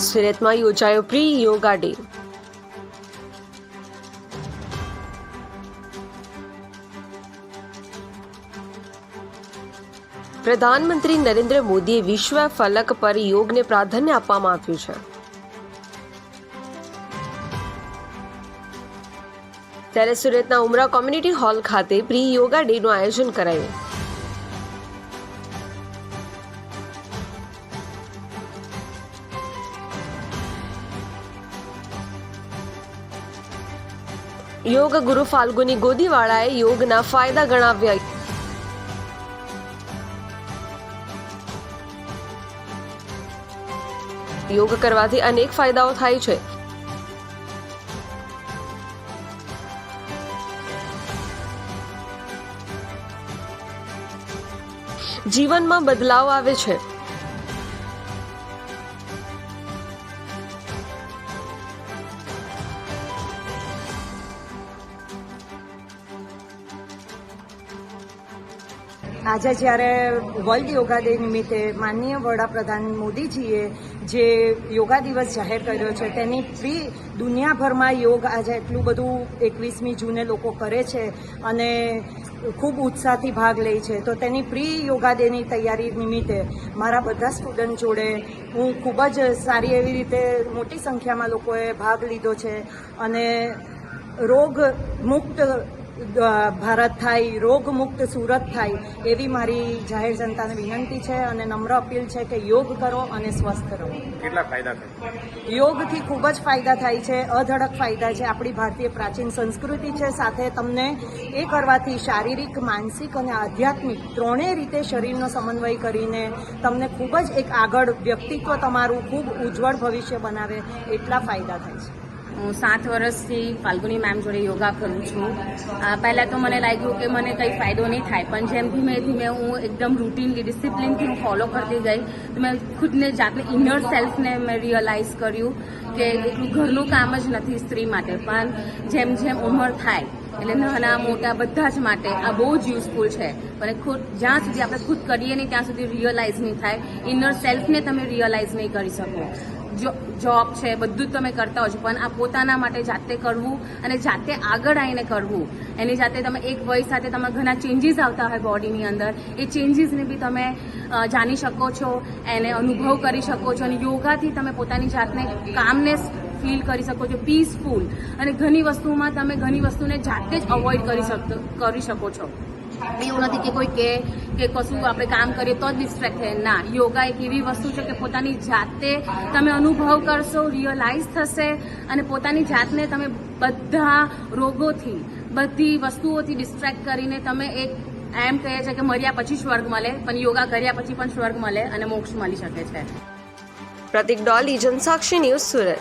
સુરતમાં યોજાયો pre yoga day. પ્રધાનમંત્રી નરેન્દ્ર મોદીએ વિશ્વ ફલક પર યોગને પ્રાધાન્ય આપવામાં આવ્યું છે. ત્યારે સુરતના ઉમરા કોમ્યુનિટી હોલ ખાતે પ્રી યોગા ડેનું આયોજન કરાયું. યોગ ગુરુ ફાલ્ગુની ગોદીવાળાએ યોગના ફાયદા ગણાવ્યા. યોગ કરવાથી અનેક ફાયદાઓ થાય છે. જીવનમાં બદલાવ આવે છે. આજે જ્યારે વર્લ્ડ યોગા ડે નિમિત્તે માનનીય વડાપ્રધાન મોદીજીએ જે યોગા દિવસ જાહેર કર્યો છે, તેની ફ્રી દુનિયાભરમાં યોગ આજે એટલું બધું એકવીસમી જૂને લોકો કરે છે અને ખૂબ ઉત્સાહથી ભાગ લે છે. તો તેની પ્રી યોગા ડેની તૈયારી નિમિત્તે મારા બધા સ્ટુડન્ટ જોડે હું ખૂબ જ સારી એવી રીતે મોટી સંખ્યામાં લોકોએ ભાગ લીધો છે અને રોગ મુક્ત ભારત થાય રોગમુક્ત સુરત થાય એવી મારી જાહેર જનતાને વિનંતી છે અને નમ્ર અપીલ છે કે યોગ કરો અને સ્વસ્થ રહો. કેટલા ફાયદા થાય? યોગથી ખૂબ જ ફાયદા થાય છે અધડક ફાયદા છે આપણી ભારતીય પ્રાચીન સંસ્કૃતિ છે. સાથે તમને એ કરવાથી શારીરિક માનસિક અને આધ્યાત્મિક ત્રણેય રીતે શરીરનો સમન્વય કરીને તમને ખૂબ જ એક આગળ વ્યક્તિત્વ તમારું ખૂબ ઉજ્જવળ ભવિષ્ય બનાવે એટલા ફાયદા થાય છે. હું સાત વર્ષથી ફાલ્ગુની મેમ જોડે યોગા કરું છું. પહેલાં તો મને લાગ્યું કે મને કંઈ ફાયદો નહીં થાય, પણ જેમ ધીમે ધીમે હું એકદમ રૂટીનલી ડિસિપ્લિનથી હું ફોલો કરતી ગઈ, તો મેં ખુદને જાતને ઇનર સેલ્ફને મેં રિયલાઇઝ કર્યું કે એટલું ઘરનું કામ જ નથી સ્ત્રી માટે, પણ જેમ જેમ ઉંમર થાય એટલે નાના મોટા બધા જ માટે આ બહુ જ યુઝફુલ છે. અને ખુદ જ્યાં સુધી આપણે ખુદ કરીએ નહીં, ત્યાં સુધી રિયલાઇઝ નહીં થાય. ઇનર સેલ્ફને તમે રિયલાઇઝ નહીં કરી શકો. જોબ છે, બધું જ તમે કરતા હો છો, પણ આ પોતાના માટે જાતે કરવું અને જાતે આગળ આવીને કરવું, એની જાતે તમે એક વય સાથે તમે ઘણા ચેન્જીસ આવતા હોય બોડીની અંદર, એ ચેન્જીસને બી તમે જાણી શકો છો, એને અનુભવ કરી શકો છો અને યોગાથી તમે પોતાની જાતને કામનેસ ફીલ કરી શકો છો પીસફુલ અને ઘણી વસ્તુમાં તમે ઘણી વસ્તુને જાતે જ અવોઇડ કરી શકતો કરી શકો છો. એવું નથી કે કોઈ કે કે કશું આપણે કામ કરીએ તો જ ડિસ્ટ્રેક્ટ થાય ના, યોગા એક એવી વસ્તુ છે કે પોતાની જાતે તમે અનુભવ કરશો રિયલાઇઝ થશે અને પોતાની જાતને તમે બધા રોગોથી, બધી વસ્તુઓથી ડિસ્ટ્રેક્ટ કરીને તમે એક, એમ કહે છે કે મર્યા પછી સ્વર્ગ મળે, પણ યોગા કર્યા પછી પણ સ્વર્ગ મળે અને મોક્ષ મળી શકે છે. પ્રતિક ડોલી જનસાક્ષી ન્યૂઝ સુરત.